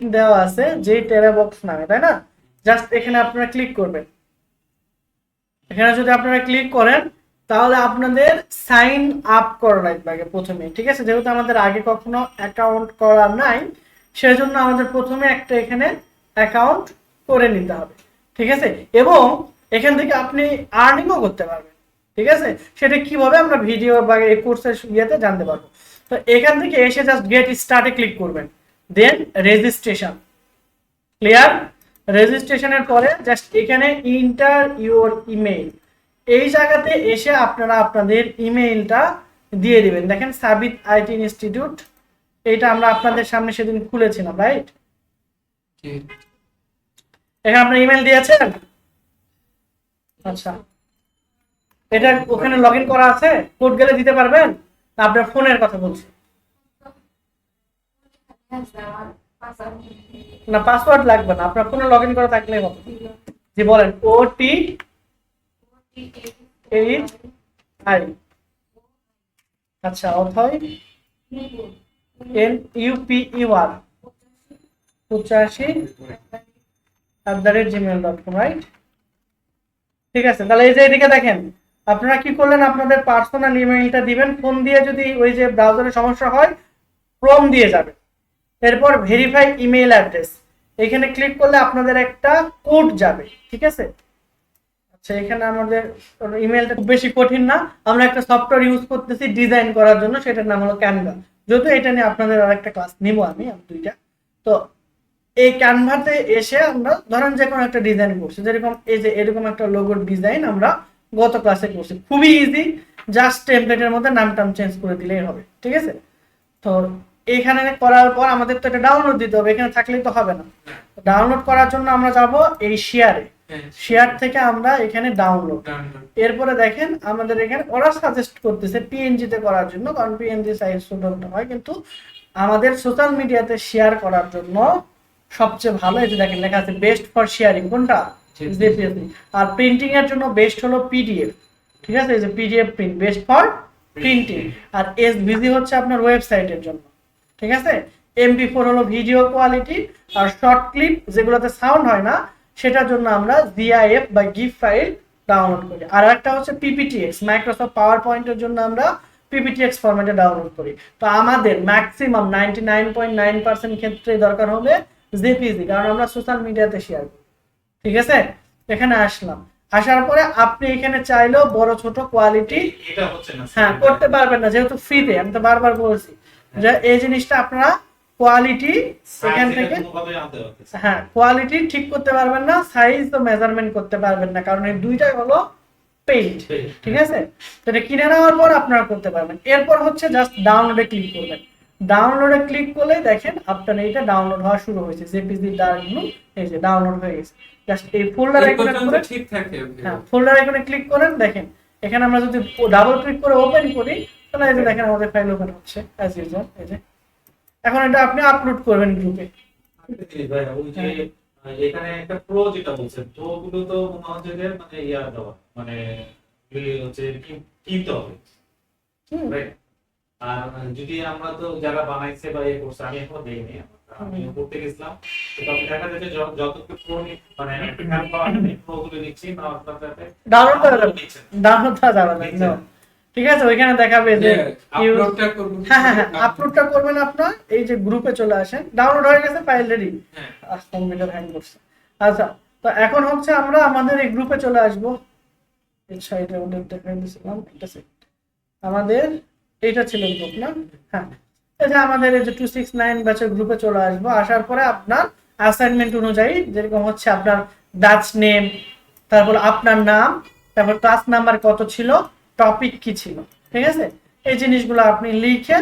দেওয়া আছে যে টেরাবক্স নামে, তাই না? জাস্ট এখানে আপনারা ক্লিক করবেন। এখানে যদি আপনারা ক্লিক করেন, তাহলে আপনাদের সাইন আপ করা লাগবে আগে প্রথমে, ঠিক আছে? যেহেতু আমাদের আগে কখনো অ্যাকাউন্ট করা নাই, সেজন্য আমাদের প্রথমে একটা এখানে অ্যাকাউন্ট করে নিতে হবে, ঠিক আছে? এবং এখান থেকে আপনি আর্নিংও করতে পারবেন, ঠিক আছে? সেটা কীভাবে আমরা ভিডিও বা এই কোর্সের ইয়েতে জানতে পারব। তো এখান থেকে এসে জাস্ট গেট স্টার্টে ক্লিক করবেন। দেন রেজিস্ট্রেশন ক্লিয়ার রেজিস্ট্রেশনের পরে জাস্ট এখানে ইন্টার ইউর ইমেইল এই জায়গাতে এসে আপনারা আপনাদের ইমেইলটা দিয়ে দিবেন। দেখেন সাবিত আইটি ইনস্টিটিউট এটা আমরা আপনাদের সামনে সেদিন খুলেছিলাম রাইট এখানে আপনার ইমেল দিয়েছেন আচ্ছা। এটা ওখানে লগ করা আছে? কোড গেলে দিতে পারবেন? না আপনার ফোনের কথা বলছি। না পাসওয়ার্ড লাগবে না। আপনার ফোনে লগ ইন করা থাকলেই হবে। জি, বলেন। ও টি আচ্ছা অথয় N U P U R পঁচাশি at the rate Gmail dot com right ঠিক আছে, তাহলে এই যে এদিকে দেখেন, আপনারা কি করলেন? আপনাদের পার্সোনাল ইমেইলটা দিবেন ফোন দিয়ে যদি ওই যে ব্রাউজারে সমস্যা হয় ক্রোম দিয়ে যাবে এরপর ভেরিফাই ইমেইল অ্যাড্রেস এখানে ক্লিক করলে আপনাদের একটা কোড যাবে, ঠিক আছে? আচ্ছা এখানে আমাদের ইমেলটা খুব বেশি কঠিন না। আমরা একটা সফটওয়্যার ইউজ করতেছি ডিজাইন করার জন্য, সেটার নাম হলো ক্যানভা যদিও এটা নিয়ে আপনাদের আরেকটা ক্লাস নিব আমি দুইটা। তো এই ক্যানভাতে এসে আমরা ধরেন যে কোনো একটা ডিজাইন করছি, যেরকম এই যে এরকম একটা লোগোর ডিজাইন আমরা গত ক্লাসে করছি। খুবই ইজি জাস্ট টেমপ্লেটের মধ্যে নাম টাম চেঞ্জ করে দিলেই হবে, ঠিক আছে? তো এখানে করার পর আমাদের তো এটা ডাউনলোড দিতে হবে এখানে থাকলেই তো হবে না। ডাউনলোড করার জন্য আমরা যাব এই শেয়ারে শেয়ার থেকে আমরা এখানে ডাউনলোড এরপরে দেখেন আমাদের এখানে ওরা সাজেস্ট করতেছে পিএনজি তে করার জন্য কারণ পিএনজি সাইজ ছোট হয় কিন্তু আমাদের সোশ্যাল মিডিয়াতে শেয়ার করার জন্য সবচেয়ে ভালো এই যে দেখেন লেখা আছে বেস্ট ফর শেয়ারিং কোনটা? আর প্রিন্টিং এর জন্য বেস্ট হলো পিডিএফ ঠিক আছে? এই যে PDF print best for printing R SVG হচ্ছে আপনার ওয়েবসাইটের জন্য। ঠিক আছে? এমপি ফোর হলো ভিডিও কোয়ালিটি আর শর্ট ক্লিপ যেগুলোতে সাউন্ড হয় না সেটার জন্য আমরা জিআইএফ বা গিফ ফাইল ডাউনলোড করি। আর একটা হচ্ছে পিপিটিএক্স মাইক্রোসফট পাওয়ার পয়েন্টের জন্য আমরা পিপিটিএক্স ফরম্যাটে ডাউনলোড করি। তো আমাদের maximum ninety nine point nine percent ক্ষেত্রে দরকার হবে জেপিজি কারণ আমরা সোশ্যাল মিডিয়াতে শেয়ার করি। ঠিক আছে? এখানে আসলাম। আসার পরে আপনি এখানে চাইলেও বড় ছোট কোয়ালিটি এটা হচ্ছে না। হ্যাঁ করতে পারবেন না যেহেতু ফ্রিতে আমি তো বারবার বলছি। যে এই জিনিসটা আপনারা কোয়ালিটি এখান থেকে হ্যাঁ কোয়ালিটি ঠিক করতে পারবেন না সাইজ তো মেজারমেন্ট করতে পারবেন না কারণ এই দুইটাই হলো পেইন্ট ঠিক আছে? তো এটা কিনে নেওয়ার পর আপনারা করতে পারবেন। এরপর হচ্ছে জাস্ট ডাউনলোডে ক্লিক করবেন। ডাউনলোডে ক্লিক করলে দেখেন আপনার এইটা ডাউনলোড হওয়া শুরু হয়েছে জেপিজি ডার্ক ব্লু এই যে ডাউনলোড হয়ে গেছে। জাস্ট এই ফোল্ডার আইকনে করে ঠিক থাকে। হ্যাঁ ফোল্ডার আইকনে ক্লিক করেন দেখেন। এখানে আমরা যদি ডাবল ক্লিক করে ওপেন করি তাহলে এই যে দেখেন আমাদের ফাইল ওপেন হচ্ছে অ্যাজ ইউজুয়াল এই যে। এখন এটা আপনি আপলোড করবেন গ্রুপে এখানে একটা প্রো যেটা বলছেন প্রো গুলো তো মনে হচ্ছে যে মানে ইয়া দেওয়া মানে হচ্ছে কিনতে হবে। আর যদি আমরা তো যারা বানাইছে বা ইয়ে করছে আমি এখনও দেখিনি আমি। করতে গেছিলাম তখন দেখা যাচ্ছে যতটুকু প্রো মানে প্রো গুলো নিচ্ছি না আপনার ডাউনলোড করা যাবে ডাউনলোড করা যাবে না। ঠিক আছে ওইখানে দেখাবে যে আপলোডটা হ্যাঁ হ্যাঁ হ্যাঁ করবেন আপনার এই যে গ্রুপে চলে আসেন। ডাউনলোড হয়ে গেছে ফাইল রেডি কম্পিউটার হ্যাং করছে। আচ্ছা তো এখন হচ্ছে আমরা আমাদের এই গ্রুপে চলে আসব। সাইডে ওদের দেখে দিয়েছিলাম এটা আমাদের এইটা ছিল গ্রুপ না? হ্যাঁ। যে আমাদের এই যে টু সিক্স নাইন ব্যাচের গ্রুপে চলে আসব। আসার পরে আপনার অ্যাসাইনমেন্ট অনুযায়ী যেরকম হচ্ছে আপনার ব্যাচ নেম তারপর আপনার নাম তারপর ক্লাস নাম্বার কত ছিল টপিক কি ছিল? ঠিক আছে? এই জিনিসগুলো আপনি লিখে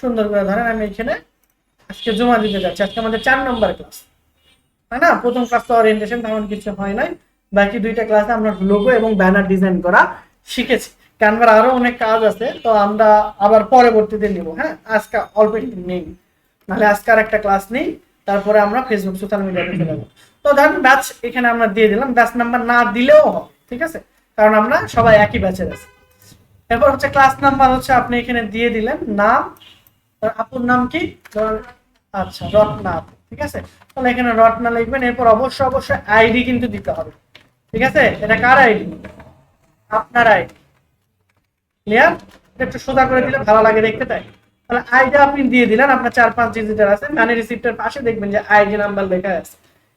সুন্দর করে ধরেন, আমি এখানে আজকে জমা দিতে যাচ্ছি। আজকে আমাদের চার নম্বর ক্লাস তাই না? প্রথম ক্লাস তো ওরিয়েন্টেশন তেমন কিছু হয় নাই। বাকি দুইটা ক্লাসে আমরা লোগো এবং ব্যানার ডিজাইন করা শিখেছি। ক্যানভার আরও অনেক কাজ আছে, তো আমরা আবার পরবর্তীতে নিব হ্যাঁ? আজকে অল্প একটু নেই। নাহলে আজকে আর একটা ক্লাস নেই, তারপরে আমরা ফেসবুক সোশ্যাল মিডিয়াতে চলে যাব। তো ধরেন ব্যাচ এখানে আমরা দিয়ে দিলাম। ব্যাচ নাম্বার না দিলেও হবে, ঠিক আছে? কারণ আমরা সবাই একই ব্যাচের আছি। এরপর হচ্ছে ক্লাস নাম্বার হচ্ছে আপনি এখানে দিয়ে দিলেন নাম আপুর নাম কি? আচ্ছা রত্না ঠিক আছে? তাহলে এখানে রটনা লিখবেন, এরপর অবশ্যই অবশ্যই আইডি কিন্তু দিতে হবে, ঠিক আছে? এটা কার আইডি আপনার আইডি ক্লিয়ার একটু সোজা করে দিলে ভালো লাগে দেখতে তাই। তাহলে আইডি আপনি দিয়ে দিলেন, আপনার চার পাঁচ ডিজিটের আছে মানে রিসিপ্টের পাশে দেখবেন যে আইডি নাম্বার লেখা আছে।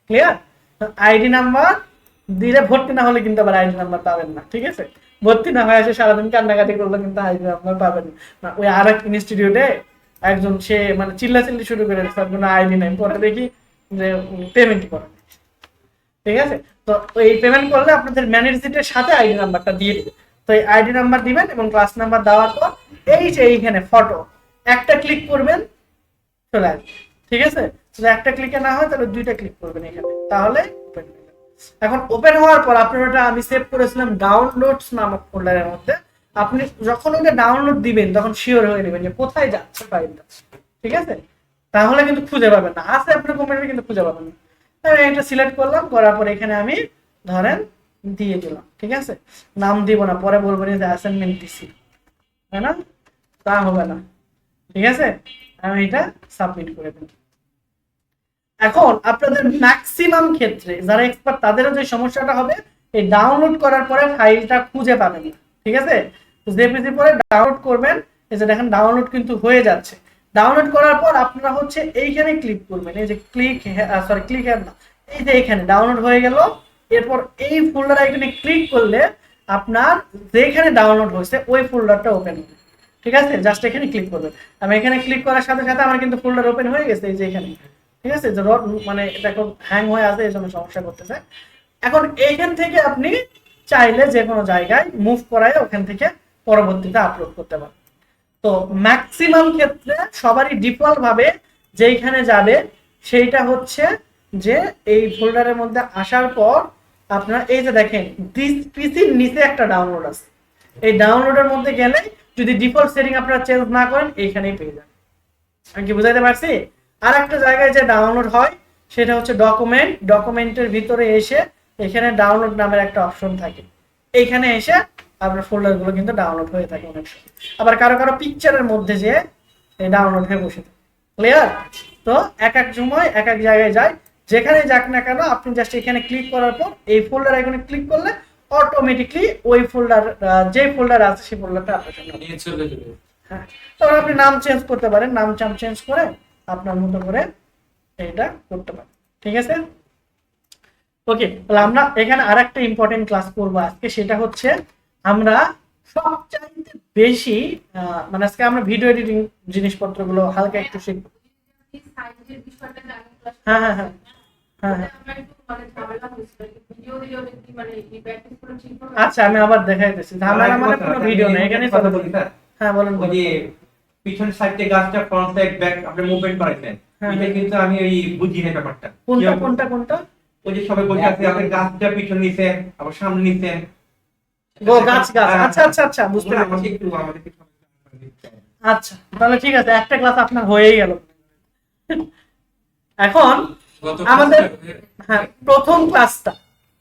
ক্লিয়ার আইডি নাম্বার দিলে ভর্তি না হলে কিন্তু আবার আইডি নাম্বার পাবেন না, ঠিক আছে? ভর্তি না হয়ে আসে সারাদিন কান্নাকাটি করলে, কিন্তু আইডি নাম্বার পাবেন না, ওই আর এক ইনস্টিটিউটে একজন সে মানে চিল্লাচিল্লি শুরু করে তার কোনো আইডি নাই। পরে দেখি যে পেমেন্ট করে ঠিক আছে? তো এই পেমেন্ট করলে আপনাদের ম্যানেজ সিটের সাথে আইডি নাম্বারটা দিয়ে দেবে। তো এই আইডি নাম্বার দিবেন এবং ক্লাস নাম্বার দেওয়ার পর এই যে এইখানে ফটো একটা ক্লিক করবেন, চলে আসবে। ঠিক আছে? যদি একটা ক্লিকে না হয়, তাহলে দুইটা ক্লিক করবেন এখানে। তাহলে। এখন ওপেন হওয়ার পর আপনার ওটা আমি সেভ করেছিলাম ডাউনলোডস নামক ফোল্ডারের মধ্যে। আপনি যখন ওটা ডাউনলোড দিবেন, তখন শিওর হয়ে নেবেন যে কোথায় যাচ্ছে ফাইলটা ঠিক আছে? তাহলে কিন্তু খুঁজে পাবেন না। আছে আপনার কম্পিউটারে কিন্তু খুঁজে পাবেন না। আমি এটা সিলেক্ট করলাম, করার পর এখানে আমি ধরেন দিয়ে দিলাম। ঠিক আছে? নাম দিব না, পরে বলব যে অ্যাসাইনমেন্ট দিছি। তাই না? তা হবে না। ঠিক আছে? আমি এটা সাবমিট করে দেব এখন আপনাদের ম্যাক্সিমাম ক্ষেত্রে যারা এক্সপার্ট তাদেরও যে সমস্যাটা হবে, এই ডাউনলোড করার পরে ফাইলটা খুঁজে পাবেন। ঠিক আছে? জেপিজি পরে ডাউনলোড করবেন। এই যে দেখেন ডাউনলোড কিন্তু হয়ে যাচ্ছে। ডাউনলোড করার পর আপনারা হচ্ছে এইখানে ক্লিক করবেন। এই যে ক্লিক সরি ক্লিক না। এই যে এখানে ডাউনলোড হয়ে গেল। এরপর এই ফোল্ডার আইকনে ক্লিক করলে আপনার যেখানে ডাউনলোড হয়েছে, ওই ফোল্ডারটা ওপেন হবে। ঠিক আছে? জাস্ট এখানে ক্লিক করবেন। আমি এখানে ক্লিক করার সাথে সাথে আমার কিন্তু ফোল্ডার ওপেন হয়ে গেছে, এই যে এখানে। ঠিক আছে? যে রড মানে এটা এখন হ্যাং হয়ে আছে, এই জন্য সমস্যা করতেছে। এখন এইখান থেকে আপনি চাইলে যে কোনো জায়গায় মুভ করায় ওখান থেকে পরবর্তীতে আপলোড করতে পারেন। তো ম্যাক্সিমাম ক্ষেত্রে সবারই ডিফল্ট ভাবে যেইখানে যাবে, সেইটা হচ্ছে যে এই ফোল্ডারের মধ্যে আসার পর আপনারা, এই যে দেখেন দিস পিসির নিচে একটা ডাউনলোড আছে। এই ডাউনলোডের মধ্যে গেলে যদি ডিফল্ট সেটিং আপনারা চেঞ্জ না করেন, এইখানেই পেয়ে যাবেন। আমি কি বুঝাইতে পারছি? আর একটা জায়গায় যে ডাউনলোড হয় সেটা হচ্ছে ডকুমেন্ট ডকুমেন্টের ভিতরে এসে এখানে ডাউনলোড নামের একটা অপশন থাকে। এইখানে এসে আপনার ফোল্ডারগুলো কিন্তু ডাউনলোড হয়ে থাকে অনেক সময়। আবার কারও কারও পিকচারের মধ্যে যে ডাউনলোড হয়ে বসে থাকে। ক্লিয়ার তো এক এক সময় এক এক জায়গায় যায়। যেখানে যাক না কেন আপনি জাস্ট এখানে ক্লিক করার পর এই ফোল্ডার এখানে ক্লিক করলে অটোমেটিকলি ওই ফোল্ডার যে ফোল্ডার আছে সেই ফোল্ডারটা আপনার সামনে নিয়ে চলে যাবে। হ্যাঁ। তখন আপনি নাম চেঞ্জ করতে পারেন। নাম চাম চেঞ্জ করে আপনার মতো করে এটা করতে পারেন। ঠিক আছে? ওকে তাহলে আমরা এখানে আর একটা ইম্পর্টেন্ট ক্লাস করব আজকে সেটা হচ্ছে আমরা সবচাইতে বেশি মানে আজকে আমরা ভিডিও এডিটিং জিনিসপত্রগুলো হালকা একটু শিখব হ্যাঁ হ্যাঁ হ্যাঁ। হ্যাঁ হ্যাঁ। আচ্ছা আমি আবার দেখাইতেছি ঝামেলা মানে কোনো ভিডিও নেই এখানে কথা বলি হ্যাঁ বলেন। পিছন সাইডে গাছটা ফ্রন্ট সাইড ব্যাক আপনি মুভমেন্ট করাইছেন। হ্যাঁ, এটা হ্যাঁ। কিন্তু আমি ওই বুঝি না ব্যাপারটা। কোনটা কোনটা কোনটা? ওই যে সবাই বলছে আপনি আপনি গাছটা পিছন নিছেন আবার সামনে নিছেন ও গাছ গাছ। হ্যাঁ, আচ্ছা আচ্ছা আচ্ছা বুঝতে পারছি। আমাকে একটু আমাদের আচ্ছা তাহলে ঠিক আছে একটা ক্লাস আপনার হয়েই গেল। এখন আমাদের হ্যাঁ প্রথম ক্লাসটা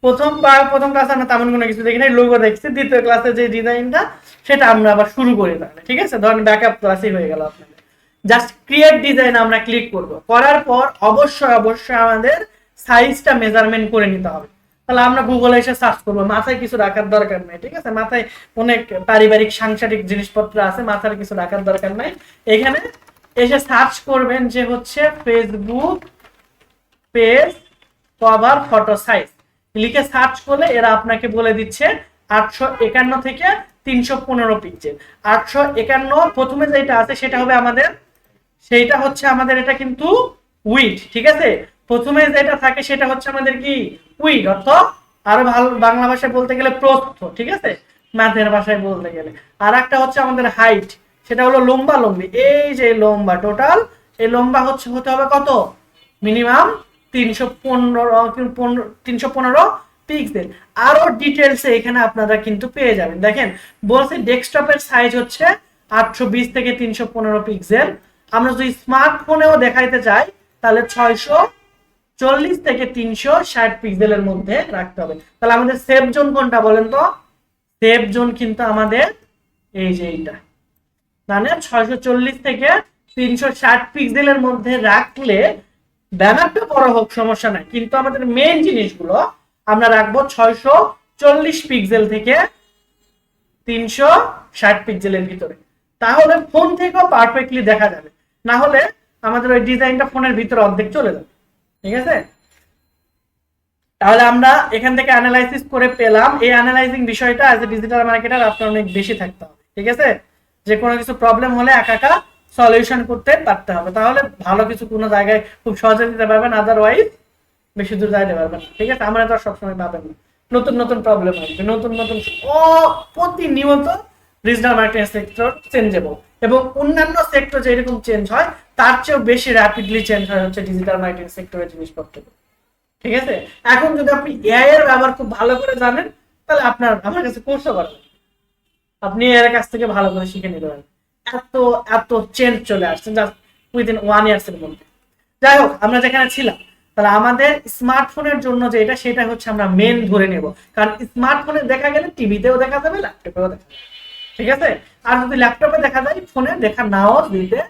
প্রথম প্রথম ক্লাস আমরা তেমন কোনো কিছু দেখি নাই লোগো দেখছি, দ্বিতীয় ক্লাসে যে ডিজাইনটা সেটা আমরা আবার শুরু করি তাহলে, ঠিক আছে? ধরেন ব্যাকআপ ক্লাসই হয়ে গেল আপনাদের। জাস্ট ক্রিয়েট ডিজাইন আমরা ক্লিক করব। করার পর অবশ্যই অবশ্যই আমাদের সাইজটা মেজারমেন্ট করে নিতে হবে। তাহলে আমরা গুগলে এসে সার্চ করব, মাথায় কিছু রাখার দরকার নেই, ঠিক আছে? মাথায় অনেক পারিবারিক, সাংসারিক জিনিসপত্র আছে, মাথার কিছু রাখার দরকার নাই। এখানে এসে সার্চ করবেন যে হচ্ছে Facebook page cover photo size লিখে সার্চ করলে এরা আপনাকে বলে দিচ্ছে আটশো একান্ন থেকে তিনশো পনেরো পিক্সেল আটশো একান্ন প্রথমে যেটা আছে সেটা হবে আমাদের, সেইটা হচ্ছে আমাদের এটা কিন্তু উইড ঠিক আছে? প্রথমে যেটা থাকে সেটা হচ্ছে আমাদের কি? উইড অর্থ আরও ভালো বাংলা ভাষায় বলতে গেলে প্রস্থ, ঠিক আছে? ম্যাথের ভাষায় বলতে গেলে। আর একটা হচ্ছে আমাদের হাইট সেটা হলো লম্বা লম্বি। এই যে লম্বা টোটাল এই লম্বা হচ্ছে হতে হবে কত? মিনিমাম তিনশো পনেরো তিনশো পনেরো পিক্সেল আরও ডিটেলস এখানে আপনারা কিন্তু পেয়ে যাবেন। দেখেন, বলছে ডেস্কটপের সাইজ হচ্ছে আটশো বিশ থেকে তিনশো পনেরো পিক্সেল আমরা যদি স্মার্টফোনেও দেখাইতে চাই, তাহলে ছয়শো চল্লিশ থেকে তিনশো ষাট পিক্সেলের মধ্যে রাখতে হবে। তাহলে আমাদের সেফ জোন কোনটা বলেন তো? সেফ জোন কিন্তু আমাদের এই যে এইটা। মানে ছয়শো চল্লিশ থেকে তিনশো ষাট পিক্সেলের মধ্যে রাখলে ব্যানারটা বড় হোক, সমস্যা নাই। কিন্তু আমাদের মেইন জিনিসগুলো, আমরা রাখব ছয়শো চল্লিশ পিক্সেল থেকে তিনশো ষাট পিক্সেলের ভিতরে। তাহলে ফোন থেকেও পারফেক্টলি দেখা যাবে। না হলে আমাদের ওই ডিজাইনটা ফোনের ভিতরে অর্ধেক চলে যাবে। ঠিক আছে? তাহলে আমরা এখান থেকে অ্যানালাইসিস করে পেলাম। এই অ্যানালাইজিং বিষয়টা অ্যাজ এ ডিজিটাল মার্কেটার আপনার অনেক বেশি থাকতে হবে। ঠিক আছে? যে কোনো কিছু প্রবলেম হলে একা একা সলিউশন করতে পারতে হবে। তাহলে ভালো কিছু কোনো জায়গায় খুব সহজে দিতে পারবেন আদারওয়াইজ বেশি দূর যাইতে পারবেন ঠিক আছে? আমরা তো সবসময় পাবেন নতুন নতুন প্রবলেম আসবে। নতুন নতুন ও প্রতিনিয়ত ডিজিটাল মার্কেটিং সেক্টর চেঞ্জেবল এবং অন্যান্য সেক্টর যেরকম চেঞ্জ হয়, তার চেয়েও বেশি র্যাপিডলি চেঞ্জ হয় হচ্ছে ডিজিটাল মার্কেটিং সেক্টরের জিনিসপত্র। ঠিক আছে? এখন যদি আপনি এআই এর ব্যবহার খুব ভালো করে জানেন, তাহলে আপনার, আমার কাছে কোর্সও পারবেন আপনি এর কাছ থেকে ভালো করে শিখে নিতে পারেন এত এত চেঞ্জ চলে আসছে জাস্ট উইদিন ওয়ান ইয়ার্স এর মধ্যে। যাই হোক, আমরা যেখানে ছিলাম, তাহলে আমাদের স্মার্টফোনের জন্য সেটা হচ্ছে আমরা মেন ধরে নেব। কারণ স্মার্টফোনে দেখা গেলে টিভিতেও দেখা যাবে ল্যাপটপেও দেখা যাবে। ঠিক আছে? আর যদি ল্যাপটপে দেখা যায় ফোনে দেখা নাও দিতে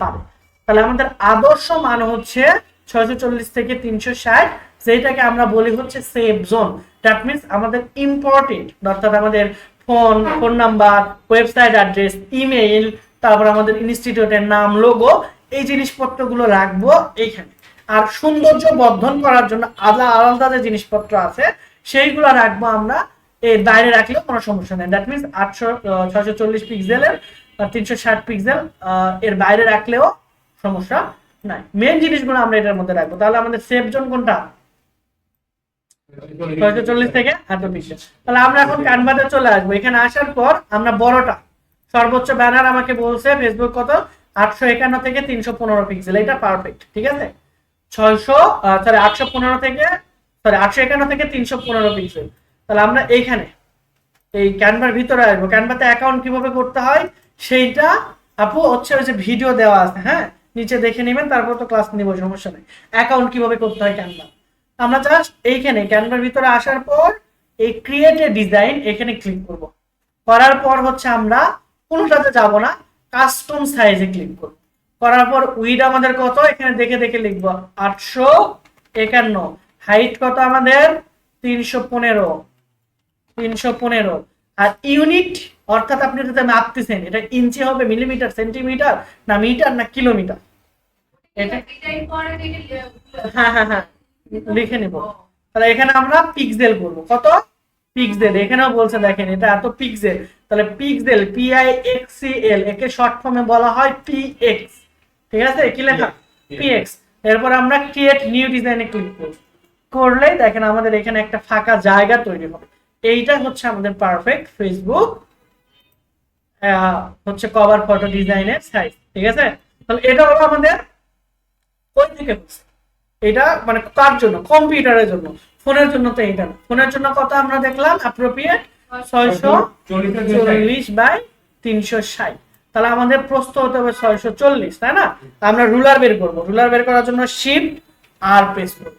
পারে। তাহলে আমাদের আদর্শ মান হচ্ছে ছয়শো চল্লিশ থেকে তিনশো ষাট, যেটাকে আমরা বলি হচ্ছে সেফ জোন দ্যাট মিনস আমাদের ইম্পর্টেন্ট অর্থাৎ আমাদের phone phone number website address email তারপর আমাদের ইনস্টিটিউটের নাম লোগো এই জিনিসপত্রগুলো রাখব এইখানে। আর সৌন্দর্য বর্ধন করার জন্য আলাদা আলাদা যে জিনিসপত্র আছে, সেইগুলো রাখব আমরা। এর বাইরে রাখলেও কোনো সমস্যা নেই। দ্যাট মিনস আটশো ছশো চল্লিশ পিক্সেলের তিনশো ষাট পিক্সেল এর বাইরে রাখলেও সমস্যা নাই। মেন জিনিসগুলো আমরা এটার মধ্যে রাখব। তাহলে আমাদের সেফ জোন কোনটা? ছয়শো চল্লিশ থেকে এত পিক্সেল তাহলে আমরা এখন ক্যানভাতে চলে আসব। এখানে আসার পর আমরা বড়টা সর্বোচ্চ ব্যানার আমাকে বলছে ফেসবুক কত? আটশো একান্ন থেকে তিনশো পনেরো পিক্সেল এটা পারফেক্ট ঠিক আছে? ছয়শো সরি আটশো পনেরো থেকে সরি আটশো একান্ন থেকে তিনশো পনেরো পিক্সেল তাহলে আমরা এইখানে এই ক্যানভার ভিতরে আসব। ক্যানভাতে অ্যাকাউন্ট কীভাবে করতে হয়? সেইটা আপু হচ্ছে ওই যে ভিডিও দেওয়া আছে হ্যাঁ? নিচে দেখে নেবেন তারপর তো ক্লাস নিব সমস্যা নেই। অ্যাকাউন্ট কীভাবে করতে হয় ক্যানভা আমরা জাস্ট এইখানে ক্যানভার ভিতরে আসার পর এই ক্রিয়েট এ ডিজাইন এখানে ক্লিক করব। করার পর হচ্ছে আমরা কোনোটাতে যাব না কাস্টম সাইজে ক্লিক করব। করার পর উইড আমাদের কত? এখানে দেখে দেখে লিখব আটশো একান্ন। হাইট কত আমাদের? তিনশো পনেরো। তিনশো পনেরো। আর ইউনিট অর্থাৎ আপনি যদি মাপতেছেন এটা ইঞ্চি হবে মিলিমিটার সেন্টিমিটার না মিটার না কিলোমিটার এটা হ্যাঁ হ্যাঁ হ্যাঁ। লিখে নিব। তাহলে এখানে আমরা পিক্সেল করব। কত? পিক্সেল এখানেও বলছে দেখেন এটা এত পিক্সেল তাহলে pixel P I X C L একে শর্ট ফর্মে বলা হয় পি এক্স ঠিক আছে? কি লেখা? পি এক্স এরপর আমরা ক্রিয়েট নিউ ডিজাইনে ক্লিক করব। করলেই দেখেন আমাদের এখানে একটা ফাঁকা জায়গা তৈরি হবে। এইটা হচ্ছে আমাদের পারফেক্ট ফেসবুক হচ্ছে কভার ফটো ডিজাইনের সাইজ ঠিক আছে? তাহলে এটা হলো আমাদের কই থেকে হচ্ছে এটা মানে কার জন্য? কম্পিউটারের জন্য। ফোনের জন্য তো এটা না। ফোনের জন্য কত আমরা দেখলাম? অ্যাপ্রোপ্রিয়েট ছয়শো চল্লিশ বাই তিনশো ষাট। তাহলে আমাদের প্রস্থ হতে হবে ছয়শো চল্লিশ তাই না? আমরা রুলার বের করব। রুলার বের করার জন্য শিফট আর প্রেস করব।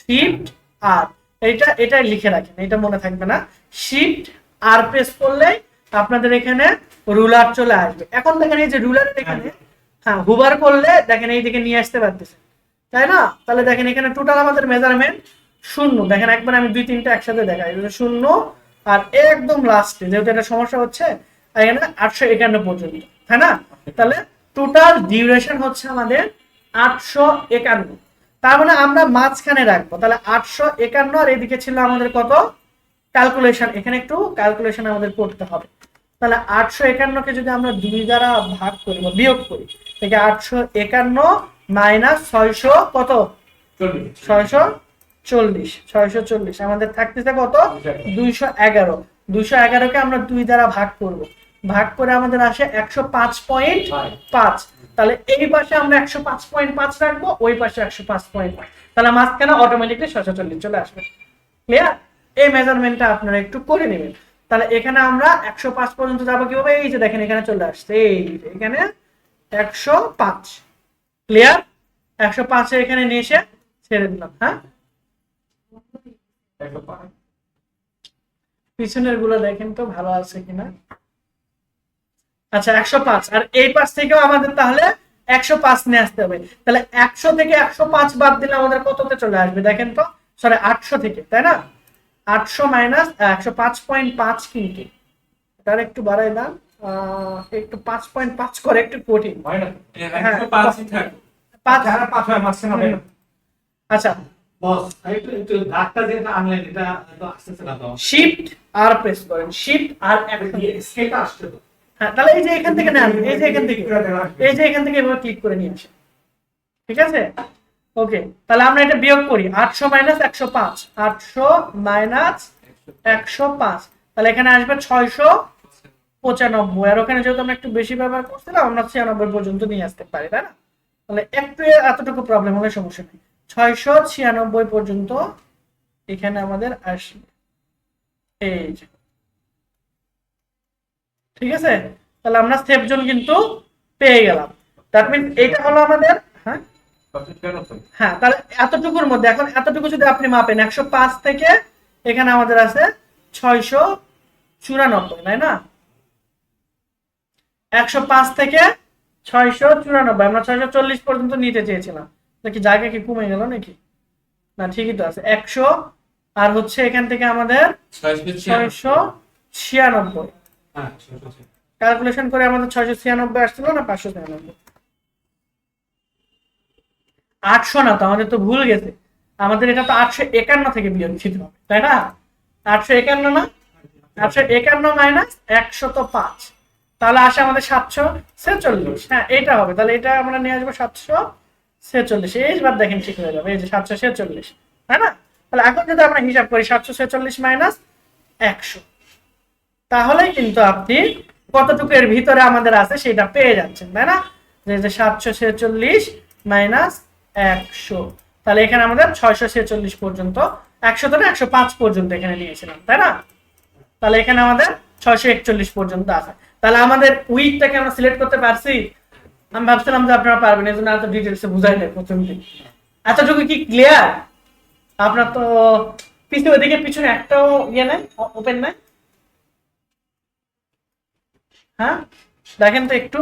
Shift R. এটা এটাই লিখে রাখেন। এটা মনে থাকবে না। শিফট আর প্রেস করলে আপনাদের এখানে রুলার চলে আসবে। এখন দেখেন এই যে রুলার এখানে হ্যাঁ হুবার করলে দেখেন এই দিকে নিয়ে আসতে পারতেছে। তাই না? তাহলে দেখেন এখানে টোটাল আমাদের মেজারমেন্ট শূন্য। দেখেন একবার আমি দুই, তিনটা একসাথে দেখাই। শূন্য আর একদম লাস্টে যেহেতু এটা সমস্যা হচ্ছে, এখানে আটশো একান্ন পর্যন্ত। তাই না? তাহলে টোটাল ডিউরেশন হচ্ছে আমাদের আটশো একান্ন। তার মানে আমরা মাঝখানে রাখব। তাহলে আটশো একান্ন আর এদিকে ছিল আমাদের কত? ক্যালকুলেশন এখানে একটু ক্যালকুলেশন আমাদের করতে হবে। তাহলে আটশো একান্নকে যদি আমরা দুই দ্বারা ভাগ করি বা বিয়োগ করি থেকে আটশো একান্ন মাইনাস ছয়শো কত? ছয়শো চল্লিশ ছয়শো চল্লিশ। আমাদের থাকতেছে কত? দুইশো এগারো। দুইশো এগারোকে আমরা দুই দ্বারা ভাগ করব। ভাগ করে আমাদের আসে একশো পাঁচ পয়েন্ট পাঁচ। তাহলে এই পাশে আমরা একশো পাঁচ পয়েন্ট পাঁচ রাখব ওই পাশে একশো পাঁচ পয়েন্ট তাহলে মাঝখানে অটোমেটিকলি ছয়শো চল্লিশ চলে আসবে। ক্লিয়ার এই মেজারমেন্টটা আপনারা একটু করে নেবেন। তাহলে এখানে আমরা একশো পাঁচ পর্যন্ত যাব কীভাবে? এই যে দেখেন, এখানে চলে আসছে। এই এখানে একশো পাঁচ। ক্লিয়ার একশো পাঁচে এখানে নিয়ে এসে ছেড়ে দিলাম হ্যাঁ? পিছনেরগুলো দেখেন তো, ভালো আছে কিনা? আচ্ছা একশো পাঁচ। আর এই পাশ থেকেও আমাদের তাহলে একশো পাঁচ নিয়ে আসতে হবে। তাহলে একশো থেকে একশো পাঁচ বাদ দিলে আমাদের কততে চলে আসবে? দেখেন তো সরি আটশো থেকে, তাই না? আটশো মাইনাস একশো পাঁচ পয়েন্ট পাঁচ কিন্তু। তার একটু বাড়াই দাম একটু পাঁচ পয়েন্ট পাঁচ করে একটু কঠিন। হয়। আচ্ছা। শিফট আর প্রেস করেন। শিফট আর হ্যাঁ তাহলে এই যে এখান থেকে নেন এই যে এখান থেকে। এই যে এখান থেকে। এভাবে ক্লিক করে নিয়ে আসেন। ঠিক আছে? ওকে, তাহলে আমরা এটা বিয়োগ করি। আটশো মাইনাস একশো পাঁচ। আটশো মাইনাস একশো পাঁচ। তাহলে এখানে আসবে ছয়শো পঁচানব্বই। আর ওখানে যেহেতু আমরা একটু বেশি ব্যবহার করছিলাম, আমরা ছিয়ানব্বই পর্যন্ত নিয়ে আসতে পারি, তাই না? তাহলে একটু এতটুকু প্রবলেম হলে সমস্যা নেই। ছয়শো ছিয়ানব্বই পর্যন্ত এখানে আমাদের আসবে। এই যে। ঠিক আছে? তাহলে আমরা সেফ জোন কিন্তু পেয়ে গেলাম। দ্যাট মিন এটা হলো আমাদের হ্যাঁ তাহলে এতটুকুর মধ্যে, এখন এতটুকু যদি আপনি মাপেন, একশো পাঁচ থেকে এখানে আমাদের আছে ছয়শো চুরানব্বই, তাই না? একশো পাঁচ থেকে ছয়শো চুরানব্বই, আমরা ছয়শো চল্লিশ পর্যন্ত নিতে চেয়েছিলাম। নাকি জায়গা কি কমে গেল নাকি? না, ঠিকই তো আছে, একশো, আর হচ্ছে এখান থেকে আমাদের ছয়শো ছিয়ানব্বই। ক্যালকুলেশন করে আমাদের ছয়শো ছিয়ানব্বই আসছিল না পাঁচশো ছিয়ানব্বই আটশো না তো আমাদের তো ভুল গেছে। আমাদের এটা তো আটশো একান্ন থেকে বিয়োগ হবে, তাই না? আটশো একান্ন না? আটশো একান্ন মাইনাস একশো তো পাঁচ। তাহলে আসে আমাদের সাতশো ছেচল্লিশ। হ্যাঁ এটা হবে। তাহলে এটা আমরা নিয়ে আসব সাতশো ছেচল্লিশ। এইবার দেখেন ঠিক হয়ে যাবে। এই যে সাতশো ছেচল্লিশ, তাই না? তাহলে এখন যদি আমরা হিসাব করি সাতশো ছেচল্লিশ মাইনাস একশো, তাহলে কিন্তু আপনি কতটুকু এর ভিতরে আমাদের আছে সেটা পেয়ে যাচ্ছেন, তাই না? যে সাতশো ছেচল্লিশ মাইনাস একশো। তাহলে এখানে আমাদের ছয়শো ছেচল্লিশ পর্যন্ত, একশো না একশো পাঁচ পর্যন্ত এখানে নিয়েছিলাম, তাই না? তাহলে এখানে আমাদের ছয়শো একচল্লিশ পর্যন্ত আছে। তাহলে আমাদের উইকটাকে আমরা সিলেক্ট করতে পারছি? আমি ভাবছিলাম যে আপনারা পারবেন, এই জন্য এত ডিটেলসে বুঝাই নাই প্রথম দিন এতটুকু কি ক্লিয়ার আপনার তো পিছনে ওদিকে পিছনে একটাও ইয়ে নাই ওপেন নাই? হ্যাঁ? দেখেন তো একটু,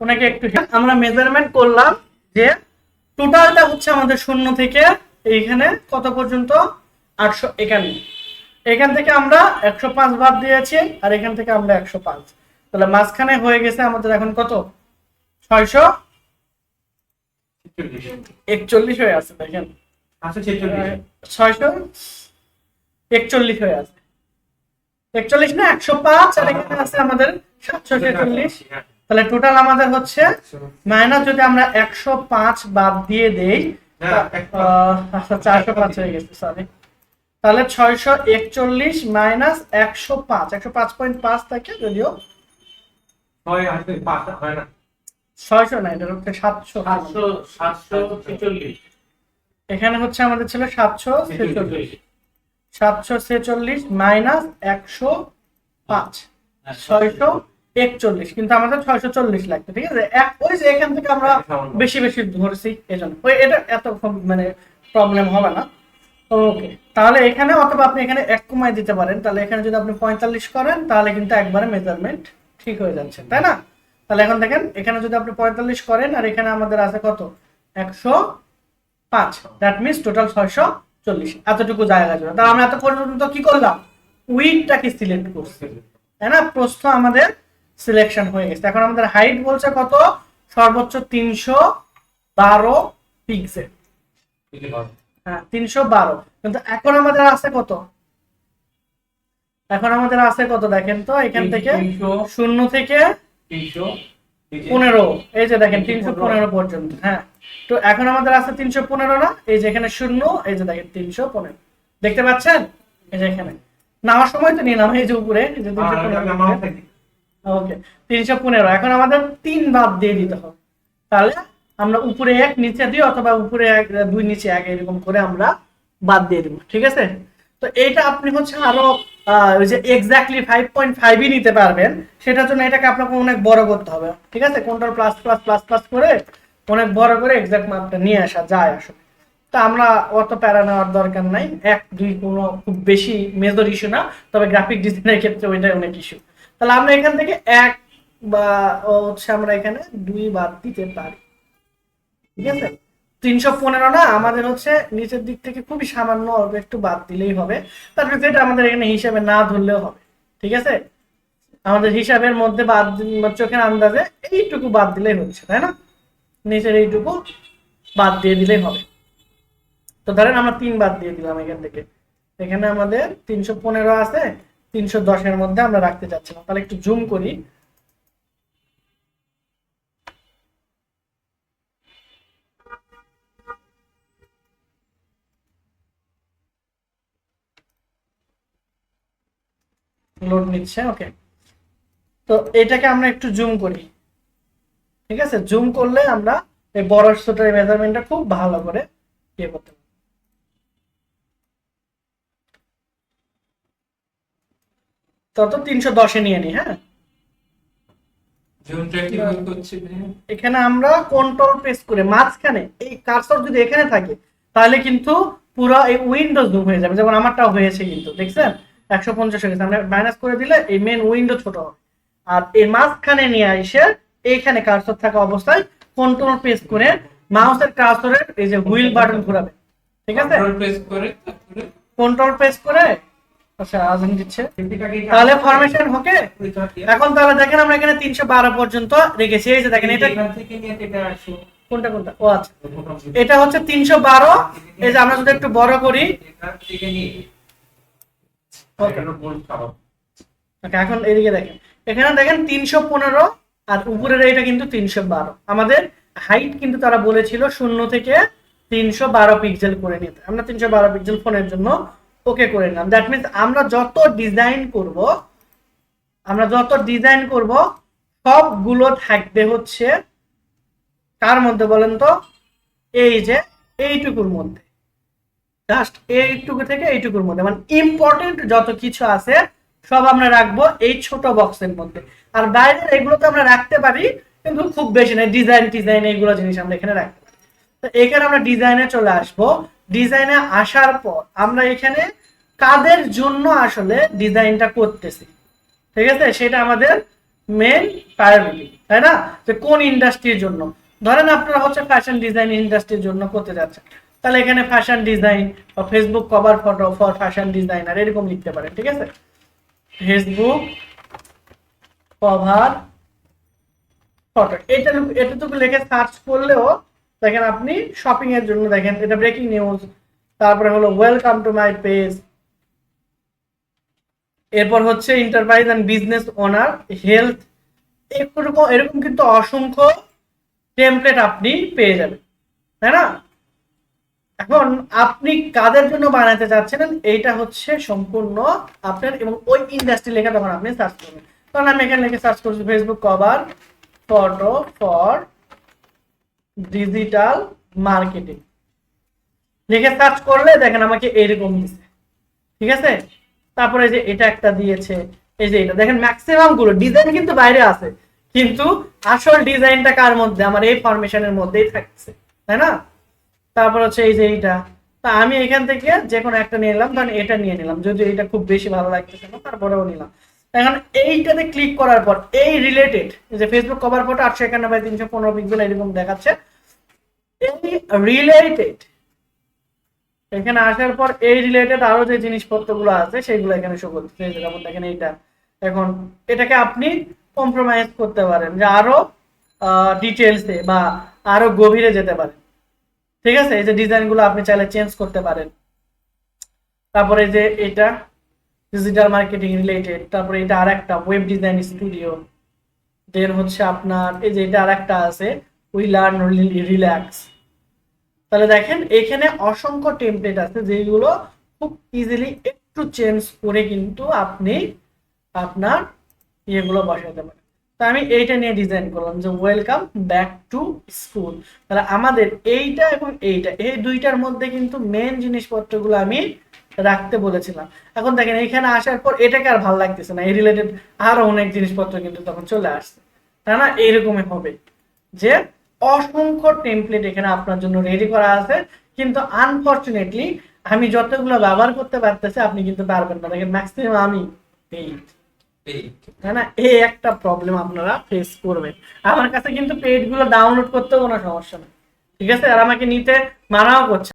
ওনাকে একটু আমরা মেজারমেন্ট করলাম যে টোটালটা হচ্ছে আমাদের শূন্য থেকে এইখানে কত পর্যন্ত? আটশো একান্ন। এখান থেকে আমরা একশো পাঁচ বাদ দিয়েছি আর এখান থেকে আমরা একশো পাঁচ। তাহলে মাঝখানে হয়ে গেছে আমাদের এখন কত? ছয়শো? একচল্লিশ হয়ে আছে দেখেন। ছয়শো একচল্লিশ হয়ে আছে। একচল্লিশ না একশো পাঁচ আর এখানে আছে আমাদের সাতশো ছেচল্লিশ। তাহলে টোটাল আমাদের হচ্ছে মাইনাস যদি আমরা একশো পাঁচ বাদ দিয়ে দেই না, আচ্ছা চারশো পাঁচ হয়ে গেছে সরি তাহলে ছয়শো একচল্লিশ মাইনাস একশো পাঁচ একশো পাঁচ পয়েন্ট পাঁচ থাকে যদিও। হয় ছয়শো না এটা হচ্ছে সাতশো। সাতশো এখানে হচ্ছে আমাদের ছিল সাতশো ছেচল্লিশ। সাতশো ছেচল্লিশ মাইনাস একশো পাঁচ। হ্যাঁ, ছয়শো একচল্লিশ কিন্তু আমাদের ছয়শো চল্লিশ লাগবে ঠিক আছে? ওই যে এখান থেকে আমরা বেশি বেশি ধরছি এজন্য। ওই এটা এত মানে প্রবলেম হবে না। ওকে তাহলে এখানে অথবা আপনি এখানে এক কমাই দিতে পারেন। তাহলে এখানে যদি আপনি পঁয়তাল্লিশ করেন তাহলে কিন্তু একবারে মেজারমেন্ট ঠিক হয়ে যাচ্ছে তাই না? তাহলে এখন দেখেন এখানে যদি আপনি পঁয়তাল্লিশ করেন আর এখানে আমাদের আছে কত? একশো পাঁচ। দ্যাট মিনস টোটাল ছয়শো চল্লিশ এতটুকু জায়গা জন্য তাহলে আমরা এত পর্যন্ত কি করলাম? উইকটাকে সিলেক্ট করছি। তাই না? প্রস্থ আমাদের সিলেকশন হয়ে গেছে। এখন আমাদের হাইট বলছে কত? সর্বোচ্চ তিনশো বারো পিক্সেল হ্যাঁ তিনশো বারো। কিন্তু এখন আমাদের আছে কত? এখন আমাদের আছে কত দেখেন তো এখান থেকে? শূন্য থেকে পনেরো। এই যে দেখেন তিনশো পনেরো। পর্যন্ত হ্যাঁ। তো এখন আমাদের আছে তিনশো পনেরো না? এই যে এখানে শূন্য এই যে দেখেন তিনশো পনেরো। দেখতে পাচ্ছেন? এই যে এখানে। নামার সময় তো নিয়ে নাম এই যে উপরে যে তিনশো পনেরো। ওকে তিনশো পনেরো। এখন আমাদের তিন বাদ দিয়ে দিতে হবে। তাহলে আমরা উপরে এক, নিচে দিই অথবা উপরে এক, দুই, নিচে এক, এরকম করে আমরা বাদ দিয়ে দিব। ঠিক আছে? তো এইটা আপনি হচ্ছে আরও ওই যে এক্স্যাক্টলি ফাইভ পয়েন্ট ফাইভই নিতে পারবেন। সেটার জন্য এটাকে আপনাকে অনেক বড় করতে হবে। ঠিক আছে? কোনটার প্লাস প্লাস প্লাস প্লাস করে অনেক বড় করে এক্সাক্ট মাপটা নিয়ে আসা যায় আসলে। তো আমরা অত প্যারা নেওয়ার দরকার নাই। এক, দুই কোনো খুব বেশি মেজর ইস্যু না। তবে গ্রাফিক ডিজাইনের ক্ষেত্রে ওইটাই অনেক ইস্যু তাহলে আমরা এখান থেকে এক বা হচ্ছে আমরা এখানে দুই বাদ দিতে পারি। ঠিক আছে? তিনশো পনেরো না, আমাদের হচ্ছে নিচের দিক থেকে খুবই সামান্য অল্প একটু বাদ দিলেই হবে। তারপরে যেটা আমাদের এখানে হিসাবে না ধরলেও হবে। ঠিক আছে? আমাদের হিসাবের মধ্যে বাদ চোখের আন্দাজে এইটুকু বাদ দিলেই হচ্ছে, তাই না? নিচের এইটুকু বাদ দিয়ে দিলেই হবে। তো ধরেন আমরা তিন বাদ দিয়ে দিলাম এখান থেকে। এখানে আমাদের তিনশো পনেরো আছে। তিনশো দশের মধ্যে আমরা রাখতে চাচ্ছিলাম। তাহলে একটু জুম করি। লোড নিচ্ছে ওকে তো এটাকে আমরা একটু জুম করি। ঠিক আছে? জুম করলে আমরা এই বড় ছোটের মেজারমেন্টটা খুব ভালো করে ইয়ে করতে তত তিনশো দশে নিয়ে নি হ্যাঁ? ভাইয়া? এখানে আমরা কন্ট্রোল প্রেস করে মাঝখানে এই কার্সর যদি এখানে থাকে তাহলে কিন্তু পুরো এই উইন্ডো জুম হয়ে যাবে। যেমন আমারটাও হয়েছে কিন্তু দেখছেন? একশো পঞ্চাশ হয়ে গেছে। আমরা মাইনাস করে দিলে এই মেন উইন্ডো ছোট হবে। আর এই মাঝখানে নিয়ে এসে এইখানে কার্সর থাকা অবস্থায় কন্ট্রোল প্রেস করে মাউসের কার্সরের এই যে হুইল বাটন ঘোরাবে। ঠিক আছে? Control press করে কন্ট্রোল প্রেস করে আচ্ছা আজান দিচ্ছে। এটাকে তাহলে ফরমেশন ওকে এটা এখন তাহলে দেখেন আমরা এখানে তিনশো বারো পর্যন্ত রেখেছি। এই যে দেখেন এটা কোনটা কোনটা? ও আচ্ছা। এটা হচ্ছে তিনশো বারো। এই যে আমরা যদি একটু বড় করি। এখন এদিকে দেখেন। এখানে দেখেন তিনশো পনেরো আর উপরের এটা কিন্তু তিনশো বারো। আমাদের হাইট কিন্তু তারা বলেছিল শূন্য থেকে তিনশো বারো পিক্সেল করে নিতে। আমরা তিনশো বারো পিক্সেল ফোনের জন্য ওকে করে নিলাম। দ্যাট মিনস আমরা যত ডিজাইন করব, আমরা যত ডিজাইন করব, সবগুলো থাকবে হচ্ছে কার মধ্যে বলেন তো? এই যে এইটুকুর মধ্যে। জাস্ট এইটুকু থেকে এইটুকুর মধ্যে। মানে ইম্পর্টেন্ট যত কিছু আছে, সব আমরা রাখব এই ছোট বক্সের মধ্যে। আর বাইরের এগুলো তো আমরা রাখতে পারি, কিন্তু খুব বেশি নয়। ডিজাইন ডিজাইন এইগুলো জিনিস আমরা এখানে রাখতে পারি তো এখানে আমরা ডিজাইনে চলে আসব। ডিজাইনে আসার পর আমরা এখানে কাদের জন্য আসলে ডিজাইনটা করতেছি? ঠিক আছে? সেটা আমাদের মেন প্রায়োরিটি তাই না? যে কোন ইন্ডাস্ট্রির জন্য? ধরেন আপনারা হচ্ছে ফ্যাশন ডিজাইন ইন্ডাস্ট্রির জন্য করতে যাচ্ছেন। তাহলে এখানে ফ্যাশন ডিজাইন বা Facebook cover photo for fashion designer এরকম লিখতে পারেন, ঠিক আছে? ফেসবুক কভার ফটো এটা এটুকু লিখে সার্চ করলেও দেখেন আপনি শপিং এর জন্য দেখেন, এটা ব্রেকিং নিউজ তারপরে হলো ওয়েলকাম টু মাই পেজ এরপর হচ্ছে enterprise and business owner health এরকম এরকম কিন্তু অসংখ্য টেমপ্লেট আপনি পেয়ে যাবেন, তাই না? এখন আপনি কাদের জন্য বানাতে চাচ্ছেন এইটা হচ্ছে সম্পূর্ণ আপনার এবং ওই ইন্ডাস্ট্রি লেখা তখন আপনি সার্চ করবেন। কারণ আমি এখানে লিখে সার্চ করছি Facebook cover photo for digital marketing লিখে সার্চ করলে দেখেন আমাকে এরকম দিছে, ঠিক আছে? তারপরে যে এটা একটা দিয়েছে, এই যে এটা। দেখেন ম্যাক্সিমামগুলো ডিজাইন কিন্তু বাইরে আছে, কিন্তু আসল ডিজাইনটা কার মধ্যে? আমার এই ফরমেশনের মধ্যেই থাকছে, তাই না? তারপর হচ্ছে এই যে এইটা। তা আমি এখান থেকে যে কোনো একটা নিয়ে নিলাম কারণ এটা নিয়ে নিলাম যদি এটা খুব বেশি ভালো লাগতেছে না, তারপরেও নিলাম। এখন এইটাতে ক্লিক করার পর, এই রিলেটেড যে ফেসবুক কভার ফটো আটশো একান্ন বাই তিনশো পনেরো পিক্সেল এরকম দেখাচ্ছে, এই রিলেটেড এখানে আসার পর এই রিলেটেড আরও যে জিনিসপত্রগুলো আছে, সেগুলো এখানে শো করতেছে যেমন দেখেন এইটা। এখন এটাকে আপনি কম্প্রোমাইজ করতে পারেন যে আরও ডিটেলসে বা আরও গভীরে যেতে পারেন। ঠিক আছে? এই যে ডিজাইনগুলো আপনি চাইলে চেঞ্জ করতে পারেন। তারপরে যে এটা ডিজিটাল মার্কেটিং রিলেটেড তারপরে এটা আরেকটা ওয়েব ডিজাইন স্টুডিও দেন হচ্ছে আপনার, এই যে এটা আরেকটা আছে উই লার্ন রিল্যাক্স তাহলে দেখেন, এখানে অসংখ্য টেমপ্লেট আছে যেগুলো খুব ইজিলি একটু চেঞ্জ করে কিন্তু আপনি আপনার ইয়েগুলো বসাতে পারেন। তো আমি এইটা নিয়ে ডিজাইন করলাম যে ওয়েলকাম ব্যাক টু স্কুল তাহলে আমাদের এইটা এবং এইটা, এই দুইটার মধ্যে কিন্তু মেন জিনিসপত্রগুলো আমি রাখতে বলেছিলাম। এখন দেখেন, এখানে আসার পর এটাকে আর ভালো লাগতেছে না, এই রিলেটেড আরও অনেক জিনিসপত্র কিন্তু তখন চলে আসছে। তাই না? এইরকমই হবে যে অসংখ্য টেমপ্লেট এখানে আপনার জন্য রেডি করা আছে। কিন্তু আনফর্চুনেটলি আমি যতগুলো ব্যবহার করতে পারতেছি, আপনি কিন্তু পারবেন না। দেখেন ম্যাক্সিমাম আমি পেইড তাই না? এই একটা প্রবলেম আপনারা ফেস করবেন। আমার কাছে কিন্তু পেইডগুলো ডাউনলোড করতেও কোনো সমস্যা নেই। ঠিক আছে? আর আমাকে নিতে মানাও করছে